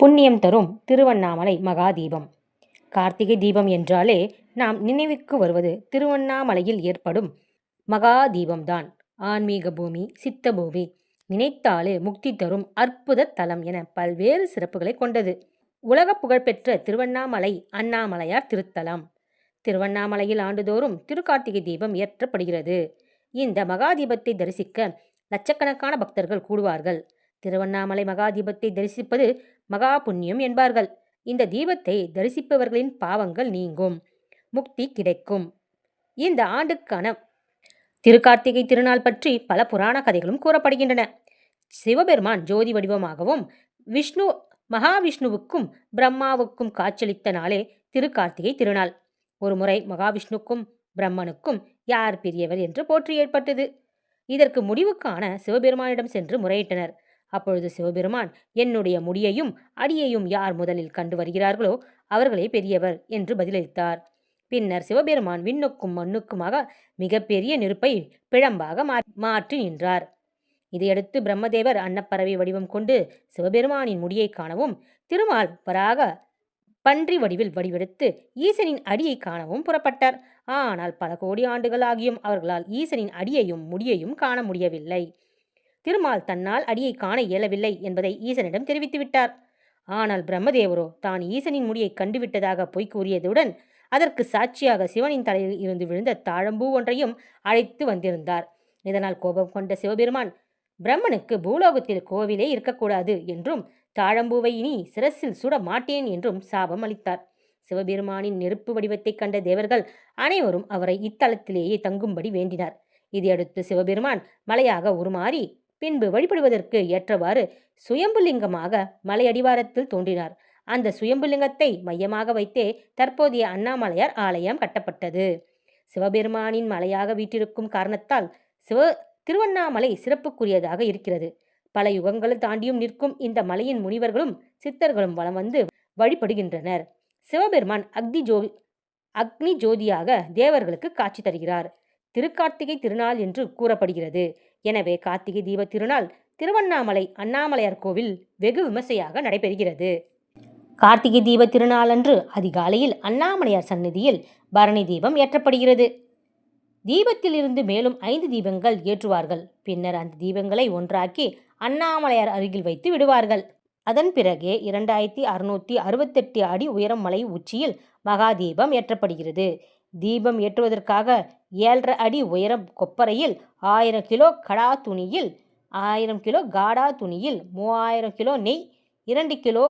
புண்ணியம் தரும் திருவண்ணாமலை மகாதீபம். கார்த்திகை தீபம் என்றாலே நாம் நினைவுக்கு வருவது திருவண்ணாமலையில் ஏற்படும் மகாதீபம்தான். ஆன்மீக பூமி சித்த பூமி நினைத்தாலே முக்தி தரும் அற்புத தலம் என பல்வேறு சிறப்புகளை கொண்டது. உலக புகழ்பெற்ற திருவண்ணாமலை அண்ணாமலையார் திருத்தலம். திருவண்ணாமலையில் ஆண்டுதோறும் திருக்கார்த்திகை தீபம் ஏற்றப்படுகிறது. இந்த மகா தீபத்தை தரிசிக்க லட்சக்கணக்கான பக்தர்கள் கூடுவார்கள். திருவண்ணாமலை மகா தீபத்தை தரிசிப்பது மகா புண்ணியம் என்பார்கள். இந்த தீபத்தை தரிசிப்பவர்களின் பாவங்கள் நீங்கும். முக்தி கிடைக்கும். இந்த ஆண்டுக்கான திருக்கார்த்திகை திருநாள் பற்றி பல புராண கதைகளும் கூறப்படுகின்றன. சிவபெருமான் ஜோதி வடிவமாகவும் விஷ்ணு மகாவிஷ்ணுவுக்கும் பிரம்மாவுக்கும் காட்சியளித்த நாளே திருக்கார்த்திகை திருநாள். ஒருமுறை மகாவிஷ்ணுக்கும் பிரம்மனுக்கும் யார் பெரியவர் என்று போற்றி ஏற்பட்டது. இதற்கு முடிவுக்கான சிவபெருமானிடம் சென்று முறையிட்டனர். அப்பொழுது சிவபெருமான் என்னுடைய முடியையும் அடியையும் யார் முதலில் கண்டு வருகிறார்களோ அவர்களே பெரியவர் என்று பதிலளித்தார். பின்னர் சிவபெருமான் விண்ணுக்கும் மண்ணுக்குமாக மிகப்பெரிய நெருப்பை பிழம்பாக மா- மாற்றி நின்றார். இதையடுத்து பிரம்மதேவர் அன்னப்பறவை வடிவம் கொண்டு சிவபெருமானின் முடியை காணவும் திருமால் வராக பன்றி வடிவில் வடிவெடுத்து ஈசனின் அடியை காணவும் புறப்பட்டார். ஆனால் பல கோடி ஆண்டுகள் ஆகியும் அவர்களால் ஈசனின் அடியையும் முடியையும் காண முடியவில்லை. திருமால் தன்னால் அடியை காண இயலவில்லை என்பதை ஈசனிடம் தெரிவித்துவிட்டார். ஆனால் பிரம்மதேவரோ தான் ஈசனின் முடியை கண்டுவிட்டதாக பொய் கூறியதுடன் அதற்கு சாட்சியாக சிவனின் தலையில் இருந்து விழுந்த தாழம்பூ ஒன்றையும் அழைத்து வந்திருந்தார். இதனால் கோபம் கொண்ட சிவபெருமான் பிரம்மனுக்கு பூலோகத்தில் கோவிலே இருக்கக்கூடாது என்றும் தாழம்பூவை இனி சிரசில் சுட மாட்டேன் என்றும் சாபம் அளித்தார். சிவபெருமானின் நெருப்பு வடிவத்தைக் கண்ட தேவர்கள் அனைவரும் அவரை இத்தலத்திலேயே தங்கும்படி வேண்டினார். இதையடுத்து சிவபெருமான் மலையாக உருமாறி பின்பு வழிபடுவதற்கு ஏற்றவாறு சுயம்புலிங்கமாக மலையடிவாரத்தில் தோன்றினார். அந்த சுயம்புலிங்கத்தை மையமாக வைத்தே தற்போதைய அண்ணாமலையார் ஆலயம் கட்டப்பட்டது. சிவபெருமானின் மலையாக வீட்டிருக்கும் காரணத்தால் சிவ திருவண்ணாமலை சிறப்புக்குரியதாக இருக்கிறது. பல யுகங்களை தாண்டியும் நிற்கும் இந்த மலையின் முனிவர்களும் சித்தர்களும் வலம் வந்து வழிபடுகின்றனர். சிவபெருமான் அக்னி ஜோ அக்னி ஜோதியாக தேவர்களுக்கு காட்சி தருகிறார். திருக்கார்த்திகை திருநாள் என்று கூறப்படுகிறது. எனவே கார்த்திகை தீப திருநாள் திருவண்ணாமலை அண்ணாமலையார் கோவில் வெகு விமர்சையாக நடைபெறுகிறது. கார்த்திகை தீப திருநாளன்று அதிகாலையில் அண்ணாமலையார் சந்நிதியில் பரணி தீபம் ஏற்றப்படுகிறது. தீபத்திலிருந்து மேலும் ஐந்து தீபங்கள் ஏற்றுவார்கள். பின்னர் அந்த தீபங்களை ஒன்றாக்கி அண்ணாமலையார் அருகில் வைத்து விடுவார்கள். அதன் பிறகே இரண்டாயிரத்தி அறுநூற்றி அறுபத்தெட்டு அடி உயரம் மலை உச்சியில் மகா தீபம் ஏற்றப்படுகிறது. தீபம் ஏற்றுவதற்காக ஏழரை அடி உயரம் கொப்பரையில் ஆயிரம் கிலோ கடா துணியில் ஆயிரம் கிலோ காடா துணியில் மூவாயிரம் கிலோ நெய் இரண்டு கிலோ